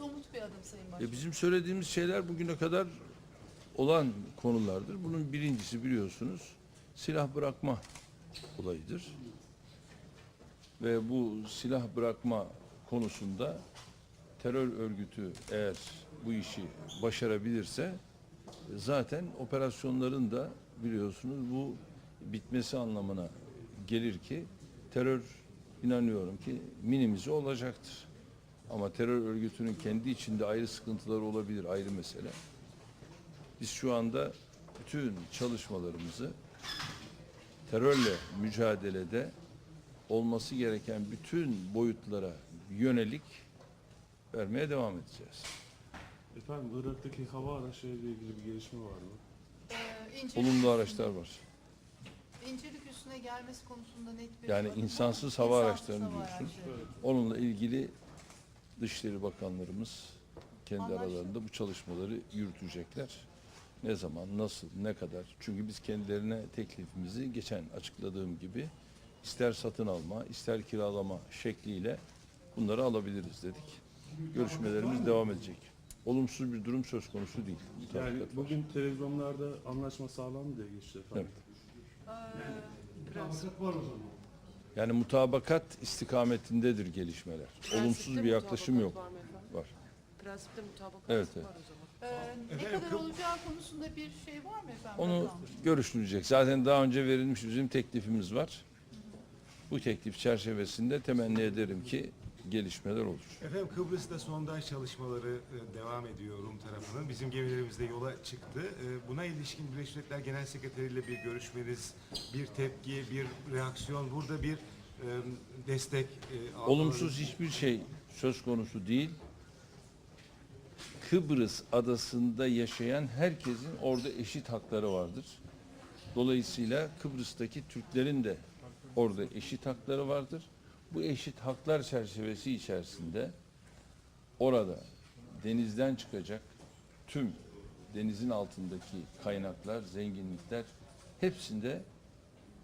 somut bir adım Sayın Başkan. E bizim söylediğimiz şeyler bugüne kadar olan konulardır. Bunun birincisi biliyorsunuz silah bırakma olayıdır. Ve bu silah bırakma konusunda terör örgütü eğer bu işi başarabilirse zaten operasyonların da biliyorsunuz bu bitmesi anlamına gelir ki terör inanıyorum ki minimize olacaktır. Ama terör örgütünün kendi içinde ayrı sıkıntıları olabilir ayrı mesele. Biz şu anda bütün çalışmalarımızı terörle mücadelede olması gereken bütün boyutlara yönelik vermeye devam edeceğiz. Efendim Irak'taki hava araçlarıyla ilgili bir gelişme var mı? Ee, incelik Olumlu araçlar var. İncelik üstüne gelmesi konusunda net bir Yani insansız hava araçlarını araçları. Onunla ilgili Dışişleri Bakanlarımız kendi Anlaşıldı. aralarında bu çalışmaları yürütecekler. Ne zaman, nasıl, ne kadar? Çünkü biz kendilerine teklifimizi geçen açıkladığım gibi ister satın alma, ister kiralama şekliyle bunları alabiliriz dedik. Görüşmelerimiz devam edecek. Olumsuz bir durum söz konusu değil. Yani Mutabakat var. bugün televizyonlarda anlaşma sağlandı diye geçti efendim. Yani mutabakat istikametindedir gelişmeler. Olumsuz bir yaklaşım yok. Var mı efendim? Var. Prensipte mutabakat Evet, var evet. o zaman. Ee, ne kadar olacağı konusunda bir şey var mı efendim? Onu Rakam? görüşülecek. Zaten daha önce verilmiş bizim teklifimiz var. Bu teklif çerçevesinde temenni ederim ki gelişmeler olur. Efendim Kıbrıs'ta sondaj çalışmaları e, devam ediyor Rum tarafının. Bizim gemilerimiz de yola çıktı. E, Buna ilişkin Birleşmiş Milletler Genel Sekreteri ile bir görüşmeniz, bir tepki, bir reaksiyon, burada bir e, destek Olumsuz hiçbir şey söz konusu değil. Kıbrıs adasında yaşayan herkesin orada eşit hakları vardır. Dolayısıyla Kıbrıs'taki Türklerin de orada eşit hakları vardır. Bu eşit haklar çerçevesi içerisinde orada denizden çıkacak tüm denizin altındaki kaynaklar, zenginlikler hepsinde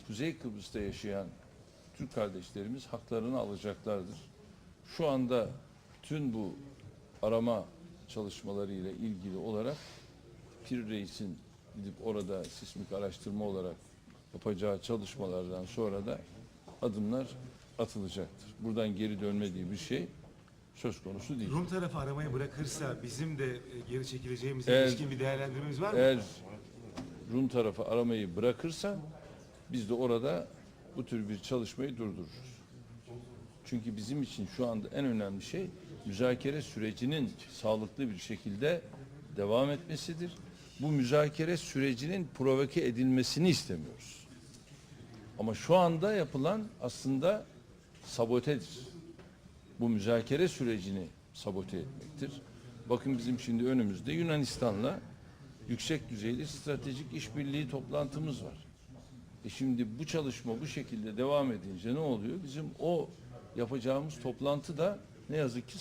Kuzey Kıbrıs'ta yaşayan Türk kardeşlerimiz haklarını alacaklardır. Şu anda bütün bu arama çalışmaları ile ilgili olarak Pir Reis'in gidip orada sismik araştırma olarak yapacağı çalışmalardan sonra da adımlar atılacaktır. Buradan geri dönme diye bir şey söz konusu değil. Rum tarafı aramayı bırakırsa bizim de e, geri çekileceğimize Eğer- ilişkin bir değerlendirmemiz var mı? Eğer Rum tarafı aramayı bırakırsa biz de orada bu tür bir çalışmayı durdururuz. Çünkü bizim için şu anda en önemli şey müzakere sürecinin sağlıklı bir şekilde devam etmesidir. Bu müzakere sürecinin provoke edilmesini istemiyoruz. Ama şu anda yapılan aslında sabotedir. Bu müzakere sürecini sabote etmektir. Bakın bizim şimdi önümüzde Yunanistan'la yüksek düzeyli stratejik işbirliği toplantımız var. E şimdi bu çalışma bu şekilde devam edince ne oluyor? Bizim o yapacağımız toplantı da ne yazık ki